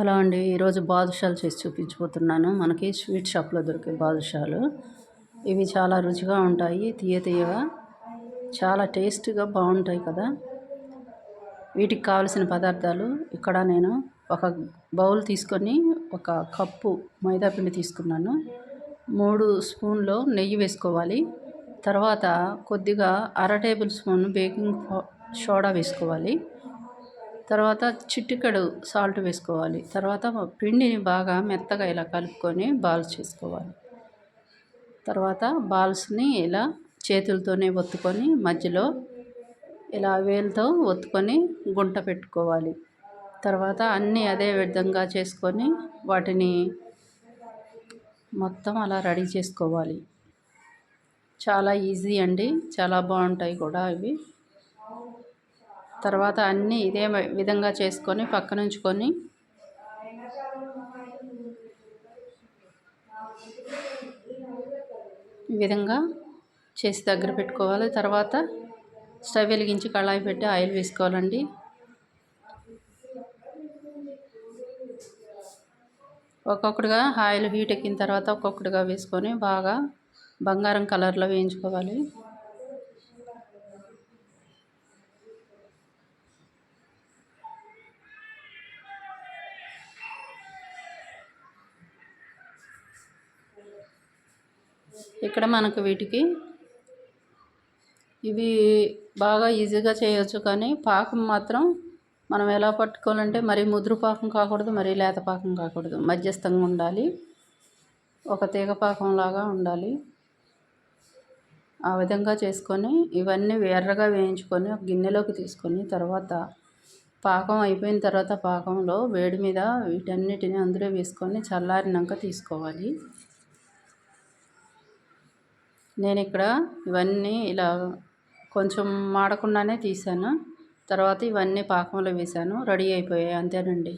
Hello అండి. ఈరోజు బాదుషాలు చేసి చూపించబోతున్నాను మనకి స్వీట్ షాప్లో దొరికే బాదుషాలు. ఇవి చాలా రుచిగా ఉంటాయి తీయ తీయగా. చాలా టేస్ట్గా బాగుంటాయి కదా. వీటికి కావలసిన పదార్థాలు ఇక్కడ నేను ఒక బౌల్ తీసుకొని ఒక కప్పు మైదాపిండి తీసుకున్నాను. మూడు స్పూన్లు నెయ్యి వేసుకోవాలి. తర్వాత కొద్దిగా అర టేబుల్ స్పూన్ బేకింగ్ సోడా వేసుకోవాలి. తర్వాత చిటికెడు సాల్ట్ వేసుకోవాలి. తర్వాత పిండిని బాగా మెత్తగా ఇలా కలుపుకొని బాల్స్ చేసుకోవాలి. తర్వాత బాల్స్ని ఇలా చేతులతోనే ఒత్తుకొని మధ్యలో ఇలా వేలుతో ఒత్తుకొని గుంట పెట్టుకోవాలి. తర్వాత అన్నీ అదే విధంగా చేసుకొని వాటిని మొత్తం అలా రెడీ చేసుకోవాలి. చాలా ఈజీ అండి. చాలా బాగుంటాయి కూడా ఇవి తర్వాత అన్నీ ఇదే విధంగా చేసుకొని పక్కనుంచుకొని ఈ విధంగా చేసి దగ్గర పెట్టుకోవాలి. తర్వాత స్టవ్ వెలిగించి కళాయి పెట్టి ఆయిల్ వేసుకోవాలండి. ఒక్కొక్కటిగా ఆయిల్ హీట్ ఎక్కిన తర్వాత ఒక్కొక్కటిగా వేసుకొని బాగా బంగారం కలర్లో వేయించుకోవాలి. ఇక్కడ మనకు వీటికి ఇవి బాగా ఈజీగా చేయవచ్చు కానీ పాకం మాత్రం మనం ఎలా పట్టుకోవాలంటే మరీ ముదురు పాకం కాకూడదు మరీ లేత పాకం కాకూడదు. మధ్యస్థంగా ఉండాలి. ఒక తీగ పాకంలాగా ఉండాలి. ఆ విధంగా చేసుకొని ఇవన్నీ ఎర్రగా వేయించుకొని ఒక గిన్నెలోకి తీసుకొని తర్వాత పాకం అయిపోయిన తర్వాత పాకంలో వేడి మీద వీటన్నిటిని అందులో వేసుకొని చల్లారినాక తీసుకోవాలి. నేను ఇక్కడ ఇవన్నీ ఇలా కొంచెం మాడకుండానే తీసాను తర్వాత ఇవన్నీ పాకంలో వేసాను రెడీ అయిపోయాయి. అంతేనండి.